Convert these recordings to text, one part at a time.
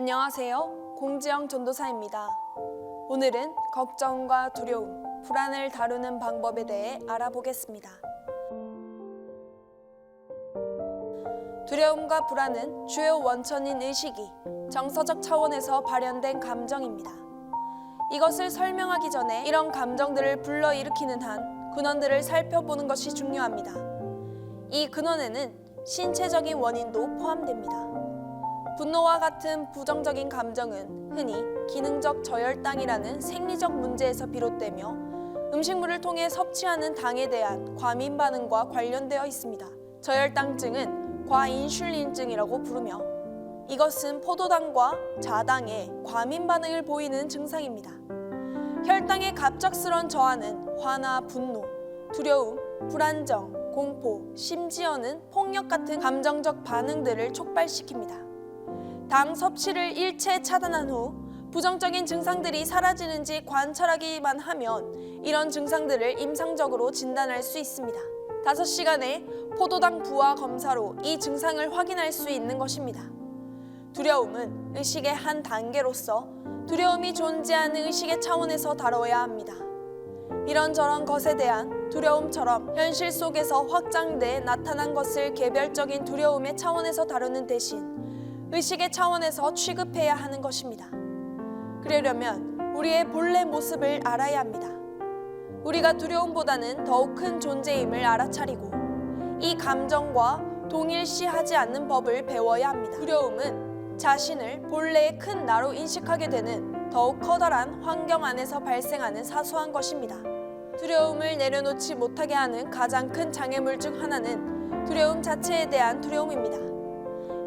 안녕하세요. 공지영 전도사입니다. 오늘은 걱정과 두려움, 불안을 다루는 방법에 대해 알아보겠습니다. 두려움과 불안은 주요 원천인 의식이 정서적 차원에서 발현된 감정입니다. 이것을 설명하기 전에 이런 감정들을 불러일으키는 한 근원들을 살펴보는 것이 중요합니다. 이 근원에는 신체적인 원인도 포함됩니다. 분노와 같은 부정적인 감정은 흔히 기능적 저혈당이라는 생리적 문제에서 비롯되며 음식물을 통해 섭취하는 당에 대한 과민 반응과 관련되어 있습니다. 저혈당증은 과인슐린증이라고 부르며 이것은 포도당과 자당의 과민 반응을 보이는 증상입니다. 혈당의 갑작스런 저하는 화나 분노, 두려움, 불안정, 공포, 심지어는 폭력 같은 감정적 반응들을 촉발시킵니다. 당 섭취를 일체 차단한 후 부정적인 증상들이 사라지는지 관찰하기만 하면 이런 증상들을 임상적으로 진단할 수 있습니다. 5시간의 포도당 부하 검사로 이 증상을 확인할 수 있는 것입니다. 두려움은 의식의 한 단계로서 두려움이 존재하는 의식의 차원에서 다뤄야 합니다. 이런저런 것에 대한 두려움처럼 현실 속에서 확장돼 나타난 것을 개별적인 두려움의 차원에서 다루는 대신 의식의 차원에서 취급해야 하는 것입니다. 그러려면 우리의 본래 모습을 알아야 합니다. 우리가 두려움보다는 더욱 큰 존재임을 알아차리고 이 감정과 동일시하지 않는 법을 배워야 합니다. 두려움은 자신을 본래의 큰 나로 인식하게 되는 더욱 커다란 환경 안에서 발생하는 사소한 것입니다. 두려움을 내려놓지 못하게 하는 가장 큰 장애물 중 하나는 두려움 자체에 대한 두려움입니다.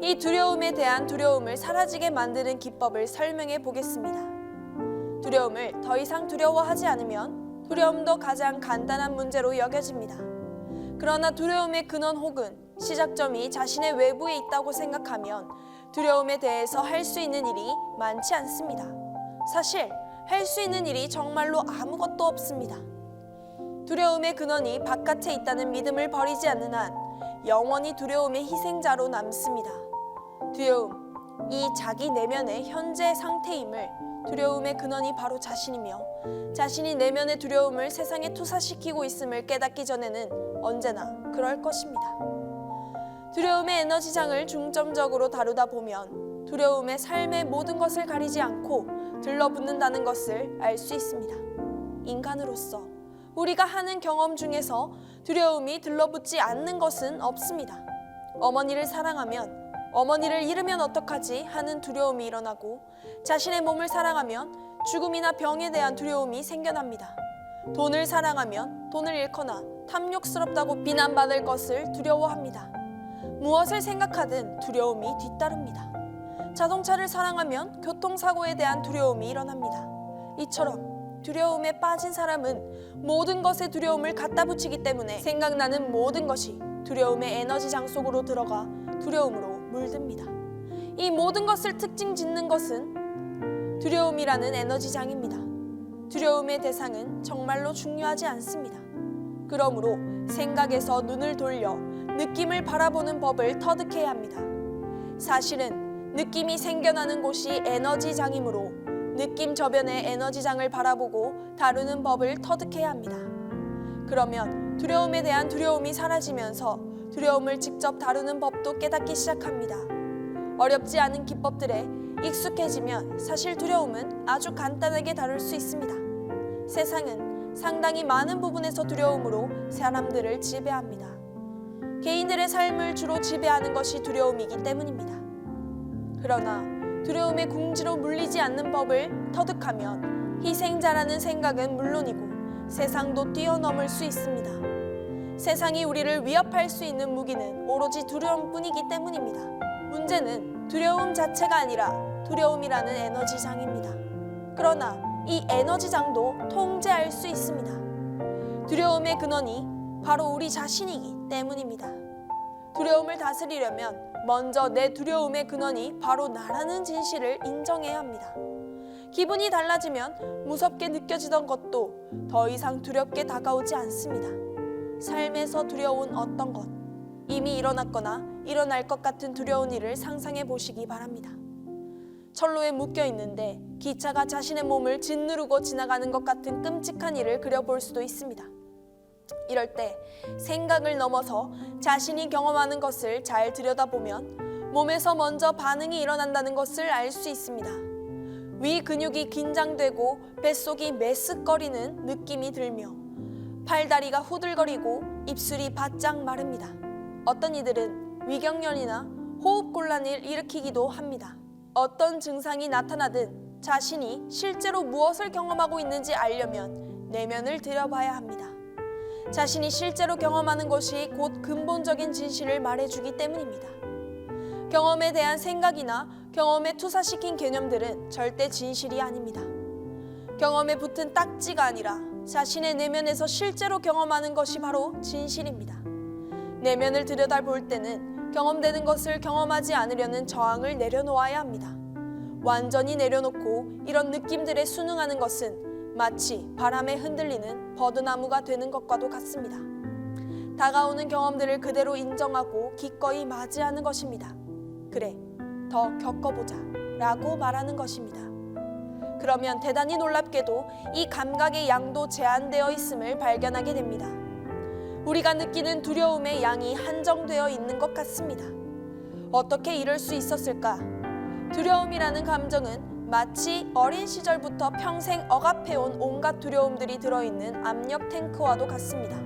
이 두려움에 대한 두려움을 사라지게 만드는 기법을 설명해 보겠습니다. 두려움을 더 이상 두려워하지 않으면 두려움도 가장 간단한 문제로 여겨집니다. 그러나 두려움의 근원 혹은 시작점이 자신의 외부에 있다고 생각하면 두려움에 대해서 할 수 있는 일이 많지 않습니다. 사실 할 수 있는 일이 정말로 아무것도 없습니다. 두려움의 근원이 바깥에 있다는 믿음을 버리지 않는 한 영원히 두려움의 희생자로 남습니다. 두려움, 이 자기 내면의 현재 상태임을 두려움의 근원이 바로 자신이며 자신이 내면의 두려움을 세상에 투사시키고 있음을 깨닫기 전에는 언제나 그럴 것입니다. 두려움의 에너지장을 중점적으로 다루다 보면 두려움의 삶의 모든 것을 가리지 않고 들러붙는다는 것을 알 수 있습니다. 인간으로서 우리가 하는 경험 중에서 두려움이 들러붙지 않는 것은 없습니다. 어머니를 사랑하면 어머니를 잃으면 어떡하지 하는 두려움이 일어나고 자신의 몸을 사랑하면 죽음이나 병에 대한 두려움이 생겨납니다. 돈을 사랑하면 돈을 잃거나 탐욕스럽다고 비난받을 것을 두려워합니다. 무엇을 생각하든 두려움이 뒤따릅니다. 자동차를 사랑하면 교통사고에 대한 두려움이 일어납니다. 이처럼 두려움에 빠진 사람은 모든 것에 두려움을 갖다 붙이기 때문에 생각나는 모든 것이 두려움의 에너지 장 속으로 들어가 두려움으로 물듭니다. 이 모든 것을 특징 짓는 것은 두려움이라는 에너지장입니다. 두려움의 대상은 정말로 중요하지 않습니다. 그러므로 생각에서 눈을 돌려 느낌을 바라보는 법을 터득해야 합니다. 사실은 느낌이 생겨나는 곳이 에너지장이므로 느낌 저변의 에너지장을 바라보고 다루는 법을 터득해야 합니다. 그러면 두려움에 대한 두려움이 사라지면서 두려움을 직접 다루는 법도 깨닫기 시작합니다. 어렵지 않은 기법들에 익숙해지면 사실 두려움은 아주 간단하게 다룰 수 있습니다. 세상은 상당히 많은 부분에서 두려움으로 사람들을 지배합니다. 개인들의 삶을 주로 지배하는 것이 두려움이기 때문입니다. 그러나 두려움의 궁지로 물리지 않는 법을 터득하면 희생자라는 생각은 물론이고 세상도 뛰어넘을 수 있습니다. 세상이 우리를 위협할 수 있는 무기는 오로지 두려움뿐이기 때문입니다. 문제는 두려움 자체가 아니라 두려움이라는 에너지장입니다. 그러나 이 에너지장도 통제할 수 있습니다. 두려움의 근원이 바로 우리 자신이기 때문입니다. 두려움을 다스리려면 먼저 내 두려움의 근원이 바로 나라는 진실을 인정해야 합니다. 기분이 달라지면 무섭게 느껴지던 것도 더 이상 두렵게 다가오지 않습니다. 삶에서 두려운 어떤 것, 이미 일어났거나 일어날 것 같은 두려운 일을 상상해 보시기 바랍니다. 철로에 묶여 있는데 기차가 자신의 몸을 짓누르고 지나가는 것 같은 끔찍한 일을 그려볼 수도 있습니다. 이럴 때 생각을 넘어서 자신이 경험하는 것을 잘 들여다보면 몸에서 먼저 반응이 일어난다는 것을 알 수 있습니다. 위 근육이 긴장되고 뱃속이 메쓱거리는 느낌이 들며 팔다리가 후들거리고 입술이 바짝 마릅니다. 어떤 이들은 위경련이나 호흡곤란을 일으키기도 합니다. 어떤 증상이 나타나든 자신이 실제로 무엇을 경험하고 있는지 알려면 내면을 들여봐야 합니다. 자신이 실제로 경험하는 것이 곧 근본적인 진실을 말해주기 때문입니다. 경험에 대한 생각이나 경험에 투사시킨 개념들은 절대 진실이 아닙니다. 경험에 붙은 딱지가 아니라 자신의 내면에서 실제로 경험하는 것이 바로 진실입니다. 내면을 들여다 볼 때는 경험되는 것을 경험하지 않으려는 저항을 내려놓아야 합니다. 완전히 내려놓고 이런 느낌들에 순응하는 것은 마치 바람에 흔들리는 버드나무가 되는 것과도 같습니다. 다가오는 경험들을 그대로 인정하고 기꺼이 맞이하는 것입니다. 그래, 더 겪어보자 라고 말하는 것입니다. 그러면 대단히 놀랍게도 이 감각의 양도 제한되어 있음을 발견하게 됩니다. 우리가 느끼는 두려움의 양이 한정되어 있는 것 같습니다. 어떻게 이럴 수 있었을까? 두려움이라는 감정은 마치 어린 시절부터 평생 억압해온 온갖 두려움들이 들어있는 압력 탱크와도 같습니다.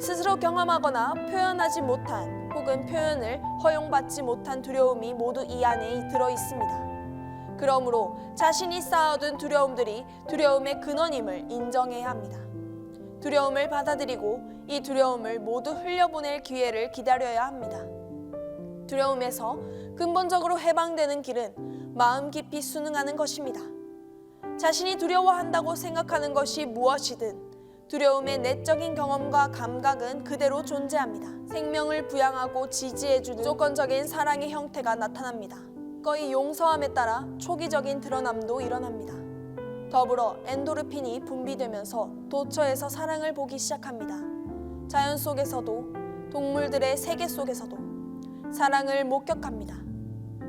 스스로 경험하거나 표현하지 못한 혹은 표현을 허용받지 못한 두려움이 모두 이 안에 들어 있습니다. 그러므로 자신이 쌓아둔 두려움들이 두려움의 근원임을 인정해야 합니다. 두려움을 받아들이고 이 두려움을 모두 흘려보낼 기회를 기다려야 합니다. 두려움에서 근본적으로 해방되는 길은 마음 깊이 순응하는 것입니다. 자신이 두려워한다고 생각하는 것이 무엇이든 두려움의 내적인 경험과 감각은 그대로 존재합니다. 생명을 부양하고 지지해주는 조건적인 사랑의 형태가 나타납니다. 거의 용서함에 따라 초기적인 드러남도 일어납니다. 더불어 엔도르핀이 분비되면서 도처에서 사랑을 보기 시작합니다. 자연 속에서도 동물들의 세계 속에서도 사랑을 목격합니다.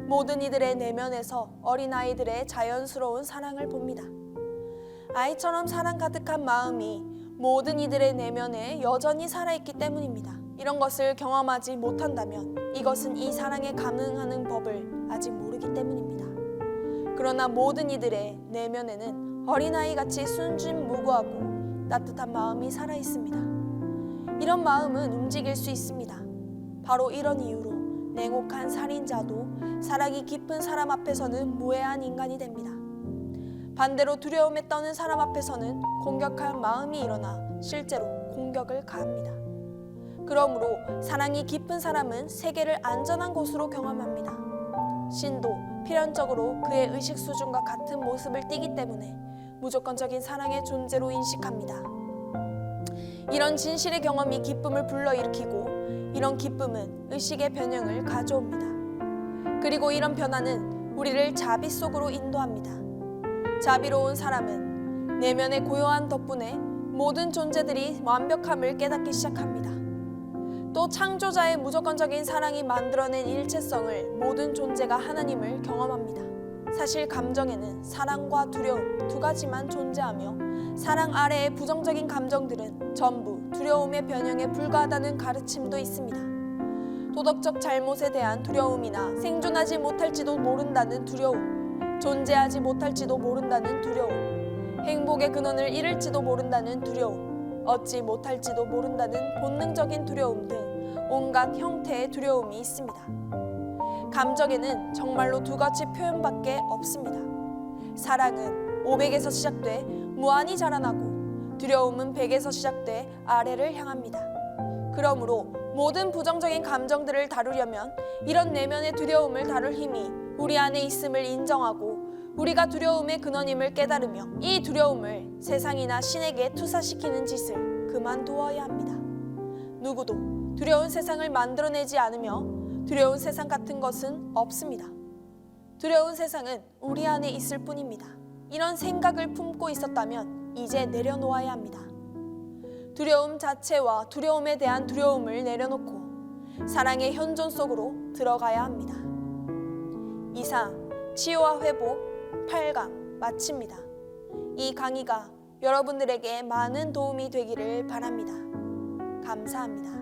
모든 이들의 내면에서 어린아이들의 자연스러운 사랑을 봅니다. 아이처럼 사랑 가득한 마음이 모든 이들의 내면에 여전히 살아있기 때문입니다. 이런 것을 경험하지 못한다면 이것은 이 사랑에 감응하는 법을 아직 모르기 때문입니다. 그러나 모든 이들의 내면에는 어린아이 같이 순진무구하고 따뜻한 마음이 살아 있습니다. 이런 마음은 움직일 수 있습니다. 바로 이런 이유로 냉혹한 살인자도 사랑이 깊은 사람 앞에서는 무해한 인간이 됩니다. 반대로 두려움에 떠는 사람 앞에서는 공격할 마음이 일어나 실제로 공격을 가합니다. 그러므로 사랑이 깊은 사람은 세계를 안전한 곳으로 경험합니다. 신도 필연적으로 그의 의식 수준과 같은 모습을 띠기 때문에 무조건적인 사랑의 존재로 인식합니다. 이런 진실의 경험이 기쁨을 불러일으키고 이런 기쁨은 의식의 변형을 가져옵니다. 그리고 이런 변화는 우리를 자비 속으로 인도합니다. 자비로운 사람은 내면의 고요한 덕분에 모든 존재들이 완벽함을 깨닫기 시작합니다. 또 창조자의 무조건적인 사랑이 만들어낸 일체성을 모든 존재가 하나님을 경험합니다. 사실 감정에는 사랑과 두려움 두 가지만 존재하며 사랑 아래의 부정적인 감정들은 전부 두려움의 변형에 불과하다는 가르침도 있습니다. 도덕적 잘못에 대한 두려움이나 생존하지 못할지도 모른다는 두려움, 존재하지 못할지도 모른다는 두려움, 행복의 근원을 잃을지도 모른다는 두려움, 얻지 못할지도 모른다는 본능적인 두려움 등 온갖 형태의 두려움이 있습니다. 감정에는 정말로 두 가지 표현밖에 없습니다. 사랑은 500에서 시작돼 무한히 자라나고 두려움은 100에서 시작돼 아래를 향합니다. 그러므로 모든 부정적인 감정들을 다루려면 이런 내면의 두려움을 다룰 힘이 우리 안에 있음을 인정하고 우리가 두려움의 근원임을 깨달으며 이 두려움을 세상이나 신에게 투사시키는 짓을 그만두어야 합니다. 누구도 두려운 세상을 만들어내지 않으며 두려운 세상 같은 것은 없습니다. 두려운 세상은 우리 안에 있을 뿐입니다. 이런 생각을 품고 있었다면 이제 내려놓아야 합니다. 두려움 자체와 두려움에 대한 두려움을 내려놓고 사랑의 현존 속으로 들어가야 합니다. 이상 치유와 회복 8강 마칩니다. 이 강의가 여러분들에게 많은 도움이 되기를 바랍니다. 감사합니다.